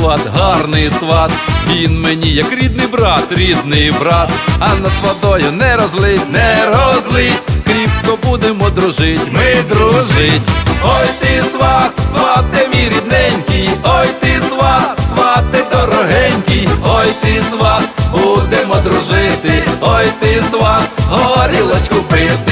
сват, гарний сват. Він мені як рідний брат, рідний брат, а нас водою не розлить, не розлить. Кріпко будемо дружить, ми дружить. Ой ти сват, свате мій рідненький, ой ти сват, свате дорогенький, ой ти сват, будемо дружити, ой ти сват, горілочку пити.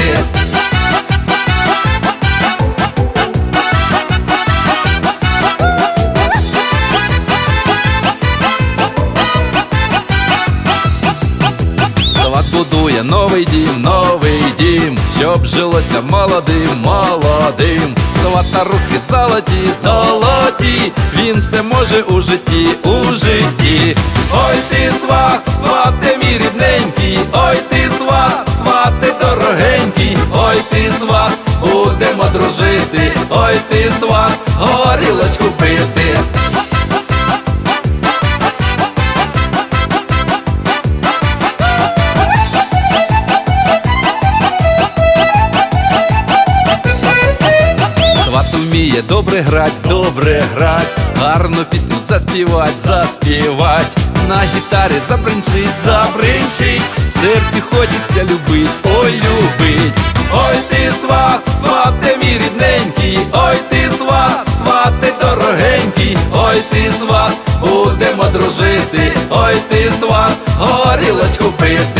Сват будує новий дім, новий дім, щоб жилося молодим, молодим. Свата руки золоті, золоті, він все може у житті, у житті. Ой ти сват, свате мій рідненький, ой ти сват, свате дорогенький, ой ти сват, будемо дружити, ой ти сват, горілочку пити. Вміє добре грать, добре грать, гарну пісню заспівать, заспівать, на гітарі забринчить, забринчить, серці хочеться любить, ой любить. Ой ти сват, свате мій рідненький, ой ти сват, свате дорогенький, ой ти сват, будемо дружити, ой ти сват, горілочку пити.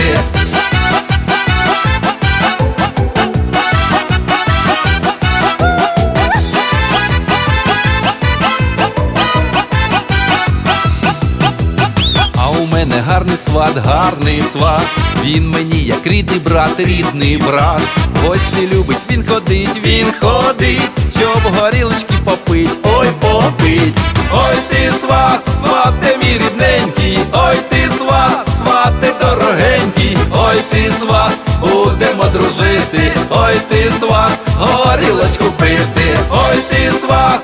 Гарний сват, гарний сват. Він мені як рідний брат, рідний брат. Гості любить, він ходить, він ходить, щоб горілочки попить, ой попить. Ой ти сват, свате мій рідненький, ой ти сват, свате дорогенький, ой ти сват, будемо дружити, ой ти сват, горілочку пити, ой ти сват,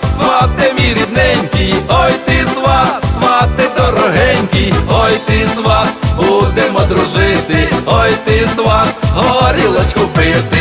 ти сват, будемо дружити, ой ти сват, горілочку пити.